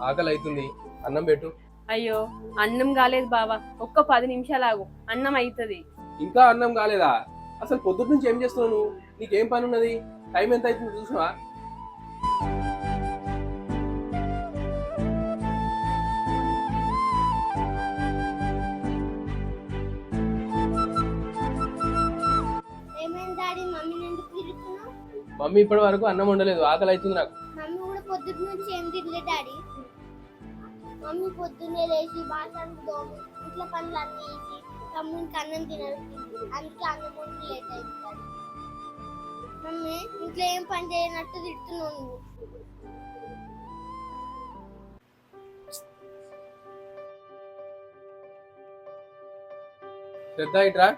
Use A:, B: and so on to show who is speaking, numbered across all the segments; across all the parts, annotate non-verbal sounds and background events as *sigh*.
A: ఆకలి అవుతుంది అన్నం పెట్టు.
B: అయ్యో అన్నం కాలేదు బావా. ఒక్క పది నిమిషాలు ఆగు. అన్నం అవుతుంది
A: ఇంకా అన్నం కాలేదా? అసలు పొద్దున్న నుంచి ఏం చేస్తున్నావు నువ్వు? నీకేం పని ఉన్నది టైం ఎంత అవుతుంది చూసినా మమ్మీ ఇప్పటి వరకు అన్నం వండలేదు ఆకలి అవుతుంది నాకు.
C: మమ్మీ కూడా పొద్దున్న నుంచి ఏం తిరగలే డాడీ. మమ్మీ పొద్దున్నే లేచి బాసాలు దోమి ఇంట్లో పనులు అన్నీ వేసి తమ్మునికి అన్నం తినరు అందుకే అన్నం వండి లేట్ డాడీ. మమ్మీ ఇంట్లో ఏం పని చేయనట్టు తిడుతున్నావు నువ్వు.
A: శ్రద్ధ ఇట్రా.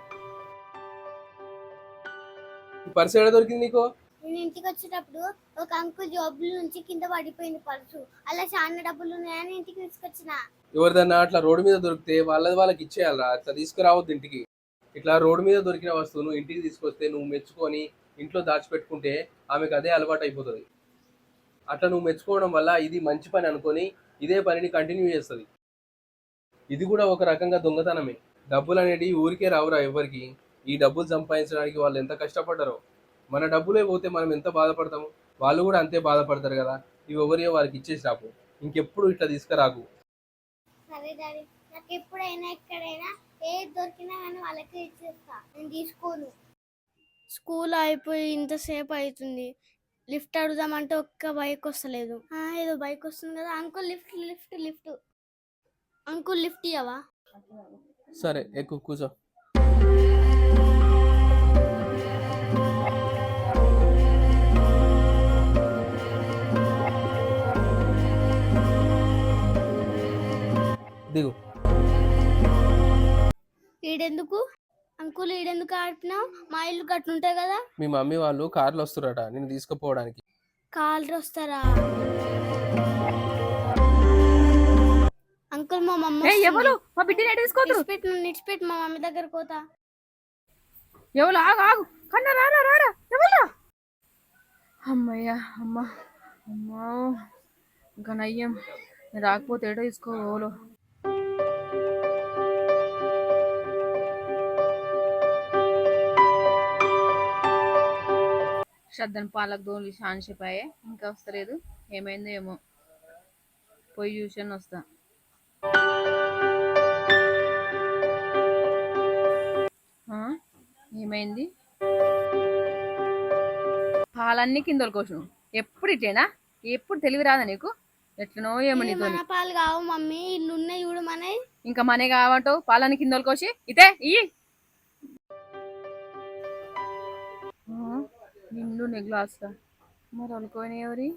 A: పర్స్ ఎక్కడ దొరికింది నీకు?
C: నేను ఇంటికి వచ్చేటప్పుడు ఒక అంకుల్ జాబ్ల నుంచి కింద పడిపోయింది పర్సు. అలా చాలా డబ్బులు ఉన్నాయని ఇంటికి తీసుకొచ్చిన.
A: ఎవరిదన్నా అట్లా రోడ్డు మీద దొరికితే వాళ్ళది వాళ్ళకి ఇచ్చేయాలరా. అట్లా తీసుకురావద్దు ఇంటికి. ఇట్లా రోడ్డు మీద దొరికిన వస్తువును ఇంటికి తీసుకొస్తే నువ్వు మెచ్చుకొని ఇంట్లో దాచిపెట్టుకుంటే ఆమెకు అదే అలవాటు అయిపోతుంది. అట్లా నువ్వు మెచ్చుకోవడం వల్ల ఇది మంచి పని అనుకొని ఇదే పనిని కంటిన్యూ చేస్తుంది. ఇది కూడా ఒక రకంగా దొంగతనమే. డబ్బులు అనేటివి ఊరికే రావురా ఎవరికి ఈ డబ్బులు సంపాదించడానికి వాళ్ళు ఎంత కష్టపడ్డారో మన డబ్బులే పోతే మనం ఎంత బాధపడతాము? వాళ్ళు కూడా అంతే బాధపడతారు కదా? ఇవి ఎవరియో వారికి ఇచ్చేసి రాపు ఇంకెప్పుడు ఇట్లా తీసుకురాకు.
C: సరే డాడీ నాకు ఎప్పుడైనా ఎక్కడైనా ఏది దొరికినా కానీ వాళ్ళకి ఇచ్చేస్తా. నేను తీసుకోను. స్కూల్ అయిపోయి ఇంతసేపు అవుతుంది. లిఫ్ట్ అడుగుదామంటే ఒక్క బైక్ వస్తలేదు. ఆ, ఏదో బైక్ వస్తుంది కదా? Uncle lift lift lift. Uncle lift ఇవ్వవా
A: సరే ఎక్కువ కూర్చో.
C: ఈడెందుకు? అంకుల్ ఈడెందుకు ఆడిపినావు? మా ఇల్లు కట్టుంటాయి కదా?
A: మీ మమ్మీ వాళ్ళు కార్లు వస్తురట నేను తీసుకుపోవడానికి.
C: కాళ్ళు వస్తారా? అంకుల్ మా మమ్మ
B: ఏ ఎవరు? మా బిడ్డని ఎటు తీసుకోతురు
C: నిడిచిపెట్టు నిడిచిపెట్టు మా మమ్మీ దగ్గర పోతా.
B: ఎవరు? ఆగు ఆగు. కన్నా రారా రారా. ఎవరు? అమ్మయ్య అమ్మ. అమ్మో. ఇంకా నయ్యం నేను రాకపోతే ఏటో తీసుకో ఓలో? శ్రద్ధను పాలకు దోన్లు షాన్షిపాయే ఇంకా వస్తలేదు. ఏమైందో ఏమో. పోయి చూసాను వస్తా? ఏమైంది? పాలన్నీ కిందలు కోసు ఎప్పుడు ఇటేనా ఎప్పుడు తెలివి రాదా నీకు? ఎట్లనో ఏమో నీతో
C: పాలు కావు మమ్మీ.
B: ఇంకా మనే కావంటావు? పాలన్నీ కిందలు కోసి. ఇతే ఇయ్యి. నీ గ్లాసులా మరి అనుకోని ఎవరి?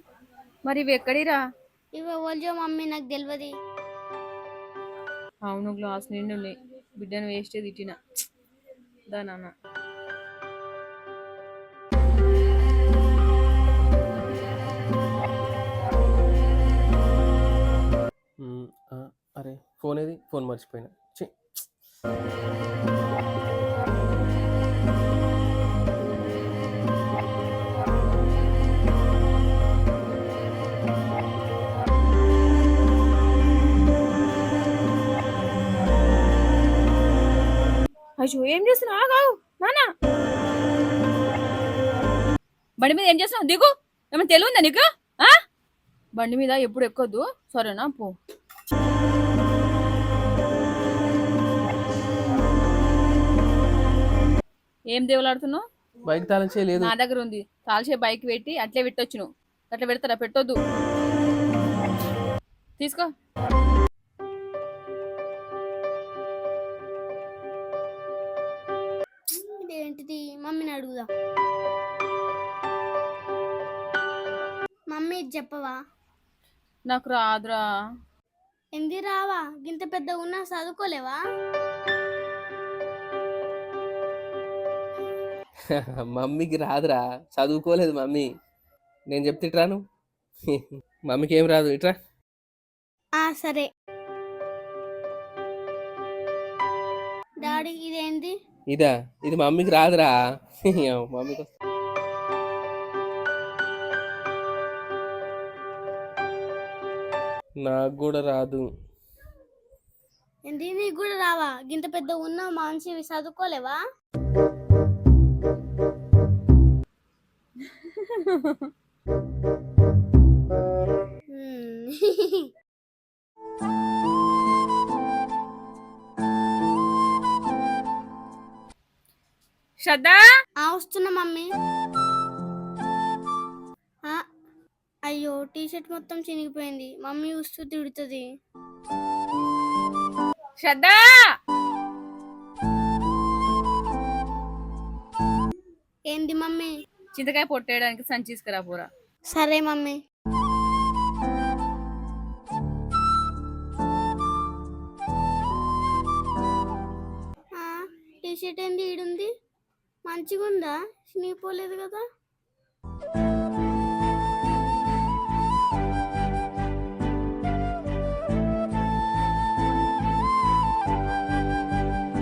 B: మరి ఇవి ఎక్కడిరా?
C: ఇవి ఎవరిజో మమ్మీ నాకు తెలియదు
B: అవును గ్లాస్ నిండు ఉన్నాయి. బిడ్డను వేస్ట్ తిట్టిన. దా నాన్న.
A: అరే ఫోన్ ఏది? ఫోన్ మర్చిపోయినా. ఛీ.
B: అయ్యో ఏం చేస్తున్నావు? ఆగావు నానా బండి మీద ఏం చేస్తున్నావు? దిగు. ఏమైనా ఉందా నీకు? ఆ? బండి మీద ఎప్పుడు ఎక్కొద్దు. సరేనా? పో. ఏం దేవులాడుతున్నావు?
A: బైక్ తాళం చేయలేదు
B: నా దగ్గర ఉంది. తాల్చే బైక్ పెట్టి అట్లే పెట్టొచ్చు నువ్వు అట్లా పెడతారా? పెట్టొద్దు. తీసుకో.
C: మమ్మీని అడుగుదా? మమ్మీ ఇది చెప్పవా?
B: నాకు రాదురా.
C: ఎంది రావా? గింత పెద్ద ఉన్నా చదువుకోలేవా? *laughs*
A: మమ్మీకి రాదురా. చదువుకోలేదు మమ్మీ. నేను చెప్తే ఇట్రాను *laughs* మమ్మీకి ఏం రాదు ఇట్రా.
C: ఆ సరే. ఏంది
A: ఇదా ఇది మమ్మీకి రాదురా మమ్మీకి. నాకు కూడా రాదు
C: ఏంది నీకు కూడా రావా గింత పెద్ద ఉన్న మనిషి చదువుకోలేవా *laughs* హ్మ్. *laughs*
B: శ్రద్ధ?
C: వస్తున్నా మమ్మీ. అయ్యో టీ షర్ట్ మొత్తం చినిగిపోయింది. మమ్మీ చూస్తూ తిడుతుంది.
B: శ్రద్ధ?
C: ఏంది మమ్మీ?
B: చింతకాయ పొట్టేయడానికి సంచి తీసుకురా పోరా.
C: సరే మమ్మీ. టీ షర్ట్ ఏంది ఈడుంది? మంచిగుందా? స్నీ పోలేదు కదా?